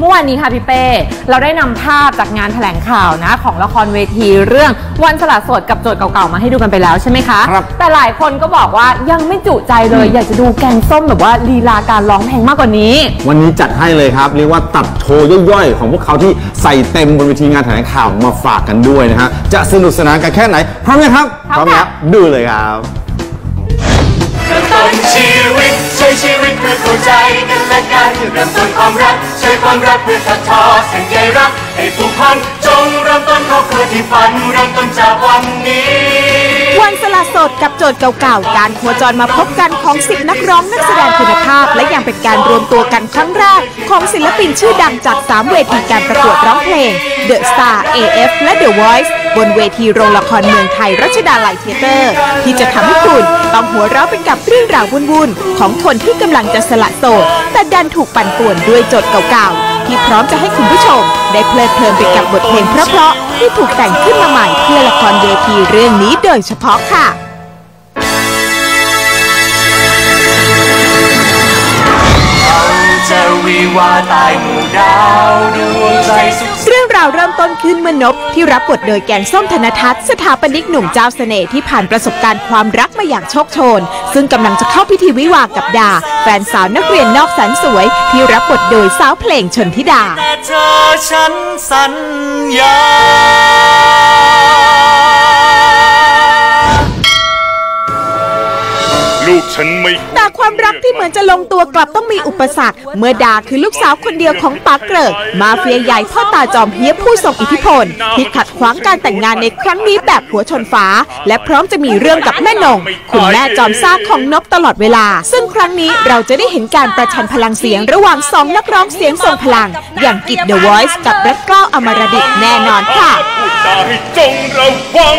เมื่อวานนี้ค่ะพี่เป้ เราได้นำภาพจากงานแถลงข่าวนะ ของละครเวทีเรื่องวันสละโสดกับโจทย์เก่าๆ มาให้ดูกันไปแล้วใช่ไหมคะ ครับแต่หลายคนก็บอกว่ายังไม่จุใจเลย อยากจะดูแกงส้มแบบว่าลีลาการร้องเพลงมากกว่านี้ วันนี้จัดให้เลยครับ เรียกว่าตัดโชว์ย่อยๆ ของพวกเขาที่ใส่เต็มบนเวทีงานแถลงข่าวมาฝากกันด้วยนะฮะจะสนุกสนานกันแค่ไหนพร้อมไหมครับพร้อมไหมค่ะดูเลยครับ เริ่มต้นชีวิตใช้ชีวิตเพื่อเข้าใจกันและกันเริ่มต้นความรักใช้ความรักเพื่อถักทอเส้นใยรักให้ผูกพันจงเริ่มต้นครอบครัวที่ฝันเริ่มต้นจากวันนี้วันสละสดกับโจทย์เก่าๆ การโคจรมาพบกันของสิบนักร้องนักแสดงคุณภาพ และยังเป็นการรวมตัวกันครั้งแรก ของศิลปินชื่อดังจาก 3 เวทีการประกวดร้องเพลง The Star AF และ The Voice บนเวทีโรงละครเมืองไทยรัชดาลัยเทเตอร์ ที่จะทำให้คุณต้องหัวเราะไปกับเรื่องราววุ่นๆ ของคนที่กำลังจะสละโสด แต่ดันถูกปั่นป่วนด้วยโจทย์เก่าๆ ที่พร้อมจะให้คุณผู้ชม ได้เพลิดเพลินไปกับบทเพลงเพราะๆที่ถูกแต่งขึ้นมาใหม่เพื่อละครเวทีเรื่องนี้โดยเฉพาะค่ะ วาตายหมู่ดาวดวงใจสุขเรื่องราวเริ่มต้นขึ้นเมื่อนบที่รับบทโดยแกงส้มธนทัศน์สถาปนิกหนุ่มเจ้าเสน่ห์ที่ผ่านประสบการณ์ความรักมาอย่างโชคโชน ซึ่งกำลังจะเข้าพิธีวิวากับดา แฟนสาวนักเรียนนอกแสนสวย ที่รับบทโดยสาวเพลงชนธิดาแต่เธอฉันสัญญา กฉันไม่ แต่ความรักที่เหมือนจะลงตัวกลับต้องมีอุปสรรค เมื่อดาคือลูกสาวคนเดียวของปาเกริก มาเฟียใหญ่พ่อตาจอมเฮียผู้ทรงอิทธิพล ที่ขัดขวางการแต่งงานในครั้งนี้แบบหัวชนฟ้า และพร้อมจะมีเรื่องกับแม่นง คุณแม่จอมซ่าของนบตลอดเวลา ซึ่งครั้งนี้เราจะได้เห็นการประชันพลังเสียงระหว่างสองนักร้องเสียงทรงพลัง อย่างกิตเดอะวอยซ์กับรัตเกล้าอมรดิตแน่นอนค่ะ พูดจาให้จงระวัง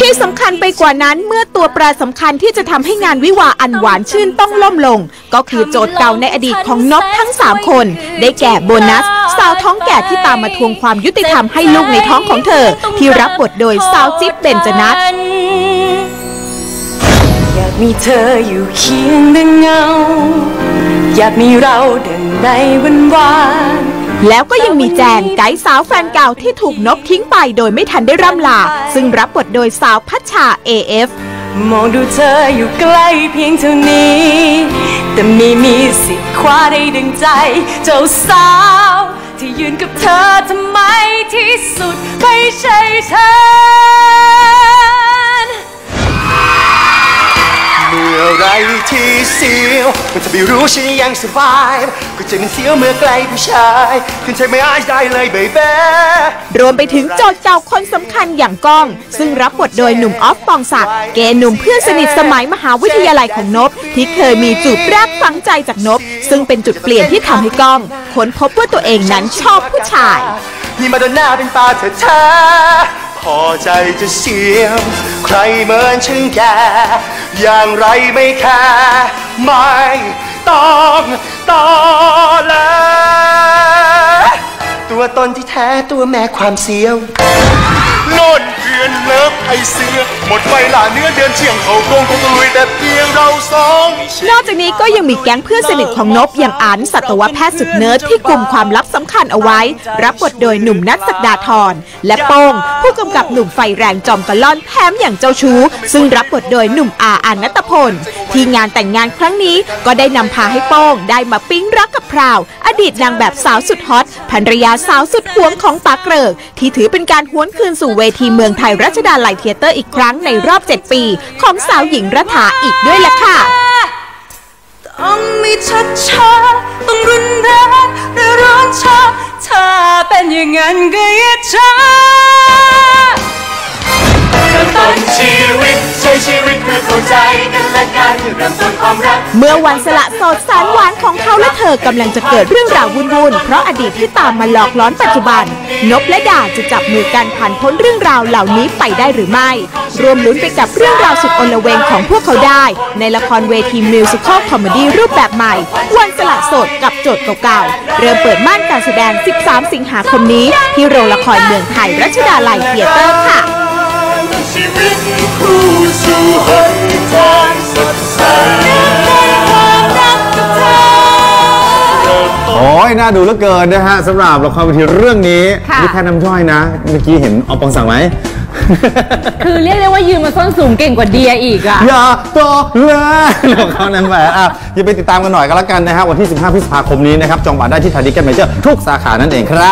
ที่สำคัญไปกว่านั้นเมื่อตัวแปรสำคัญที่จะทำให้งานวิวาห์อันหวานชื่นต้องล่มลง ก็คือโจทย์เก่าในอดีตของนบทั้ง 3 คน ได้แก่โบนัส สาวท้องแก่ที่ตามมาทวงความยุติธรรมให้ลูกในท้องของเธอ ที่รับบทโดยสาวจิ๊บเบนจนัทอยากมีเธออยู่เคียงดังเงา อยากมีเราดังในวันวาน แล้วก็ยังมีแจนไกด์สาวแฟนเก่าที่ถูกนบทิ้งไปโดยไม่ทันได้ร่ำลา ซึ่งรับบทโดยสาวพัชชา AF มองดูเธออยู่ใกล้เพียงเท่านี้ แต่ไม่มีสิทธิ์คว้าได้ดังใจ เจ้าสาว ที่ยืนกับเธอทำไมที่สุดไม่ใช่ฉัน มื่อไรที่เสียวมันจะไม่รู้ฉันยังสบายก็ใจมันเสียวเมื่อใกล้ผู้ชายขึ้นใจไม่อายได้เลยเบบีรวมไปถึงโจทย์เก่าคนสำคัญอย่างก้อง ซึ่งรับบทโดยหนุ่มออฟปองศักดิ์เกย์หนุ่มเพื่อนสนิทสมัยมหาวิทยาลัยของนบที่เคยมีจูบแรกฝังใจจากนบ ซึ่งเป็นจุดเปลี่ยนที่ทำให้ก้องค้นพบว่าตัวเองนั้นชอบผู้ชาย นี่มาเดินหน้าเป็นตาเธอแท้ พอใจจะเสียมใครเหมือนฉันแก อย่างไรไม่แค่ไม่ต้องต่อแล้วตัวตนที่แท้ตัวแม่ความเสียวโน่นเดือนเลิฟไอเสือ หมดเวลาเนื้อเดือนเชียงเขาโกงคงตะลุยแต่เพียงเราสองนอกจากนี้ก็ยังมีแก๊งเพื่อนสนิทของนบอย่างอันสัตวแพทย์สุดเนิร์ดที่กลุ่มความลับสำคัญเอาไว้ รับบทโดยหนุ่มนัทศักดาธรและโป้งผู้กำกับหนุ่มไฟแรงจอมกะล่อนแถมอย่างเจ้าชู้ ซึ่งรับบทโดยหนุ่มอาอานัตพลที่งานแต่งงานครั้งนี้ก็ได้นำพาให้โป้งได้มาปิ๊งรักกับพราว ดีตนางแบบสาวสุดฮอตภรรยาสาวสุดหวงของปาเกริก ที่ถือเป็นการหวนคืนสู่เวทีเมืองไทยรัชดาลัยเทเตอร์อีกครั้งในรอบ 7 ปี ของสาวหญิงรัฐาอีกด้วยล่ะค่ะต้องไม่ชัดช้าต้องรุนแรงหรือร้อนชาถ้าเป็นอย่างนั้นก็อย่าช้าเริ่มต้นชีวิตใช้ชีวิตเพื่อเข้าใจกันและกันเริ่มต้นความรัก เมื่อวันสละโสดแสนหวานของเขาและเธอกำลังจะเกิดเรื่องราววุ่นๆ เพราะอดีตที่ตามมาหลอกล้อนปัจจุบัน นบและดาจะจับมือกันผ่านพ้นเรื่องราวเหล่านี้ไปได้หรือไม่ รวมลุ้นไปกับเรื่องราวสุดอลเวงของพวกเขาได้ ในละครเวทีมิวสิควลคอมเมดี้รูปแบบใหม่ วันสละโสดกับโจทย์เก่าๆ เริ่มเปิดม่านการแสดง 13 สิงหาคมนี้ ที่โรงละครเมืองไทยรัชดาลัยเธียเตอร์ค่ะ ชีวิตคู่สู่หนทางสดใสความรักกับเธอโอ้ยน่าดูเหลือเกินนะฮะสำหรับละครเวทีเรื่องนี้ค่ะ นี่แค่น้ำย่อยนะ เมื่อกี้เห็นเอาปองสั่งไหม คือเรียกได้ว่ายืนมาส้นสูงเก่งกว่าเดียอีกอะอย่าต่อเลยของเขานั้นแหมอะอย่าไปติดตามกันหน่อยก็แล้วกันนะฮะวันที่ 15 พฤษภาคมนี้นะครับจองบัตรได้ที่ไทยดิเก็ตเมเจอร์ทุกสาขานั่นเองครับ